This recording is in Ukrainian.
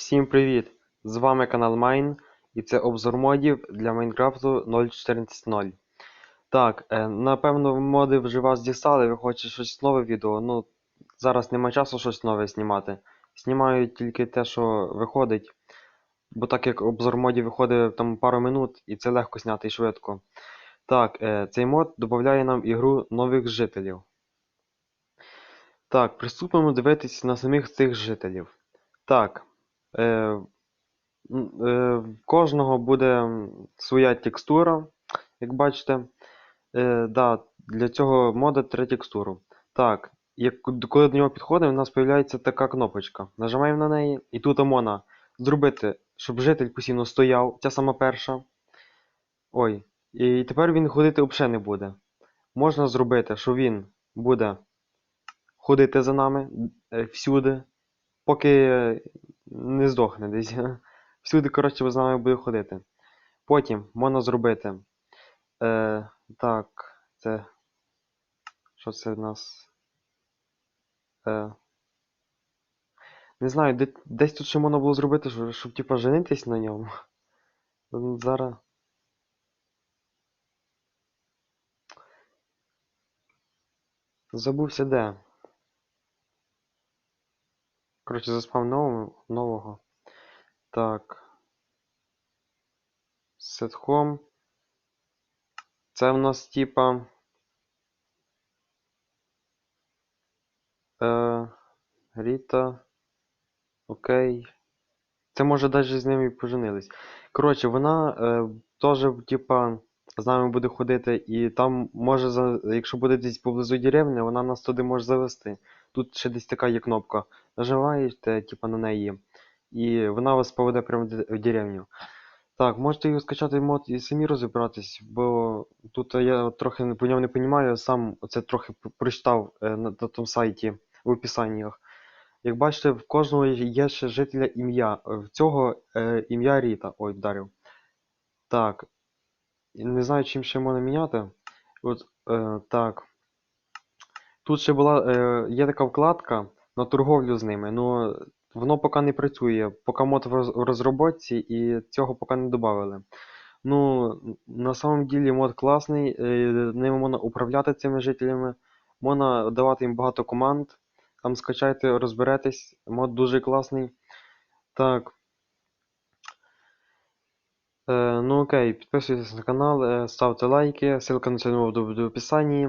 Всім привіт! З вами канал Майн і це обзор модів для Майнкрафту 0.14.0. Так, е, напевно, моди вже вас дістали, ви хочете щось нове відео. Ну, зараз нема часу щось нове знімати. Знімаю тільки те, що виходить. Бо так як обзор модів виходить там пару минут, і це легко зняти і швидко. Так, е, цей мод додає нам ігру нових жителів. Так, приступимо дивитися на самих цих жителів. Так. Е, е, в кожного буде своя текстура, як бачите. Е, да, для цього мода три текстуру. Так, як, коли до нього підходимо, у нас з'являється така кнопочка. Нажимаємо на неї, і тут можна зробити, щоб житель постійно стояв, ця сама перша. Ой, і тепер він ходити взагалі не буде. Можна зробити, що він буде ходити за нами всюди, поки не здохне десь. Всюди, коротше, з нами буде ходити. Потім можна зробити. Е, так, це. Що це в нас? Е, не знаю, де, десь тут ще можна було зробити, щоб, щоб типа женитись на ньому. Зараз. Забувся де. Коротше, заспав нового. нового. Так. Home. Це в нас типа. Е, Ріта. Окей. Це може навіть з ними поженились. Коротше, вона е, теж, типа, з нами буде ходити, і там може, якщо буде десь поблизу деревні, вона нас туди може завести. Тут ще десь така є кнопка. Нажимаєте, типа, на неї, і вона вас поведе прямо в деревню. Так, можете його скачати мод і самі розібратись, бо тут я трохи по ньому не розумію, сам це трохи прочитав е, на, на тому сайті в описаннях. Як бачите, в кожного є ще жителя ім'я. В цього е, ім'я Ріта. Ой, вдарив. Так. Не знаю, чим ще можна міняти. От, е, так. Тут ще була, е, є така вкладка на торговлю з ними. Ну, воно поки не працює, поки мод в роз- розробці і цього поки не додали. Ну, на самом ділі мод класний, е, ним можна управляти цими жителями, можна давати їм багато команд. Там скачайте, розберетесь, мод дуже класний. Так. Е, ну окей, підписуйтесь на канал, е, ставте лайки, ссылка на буде в описанні.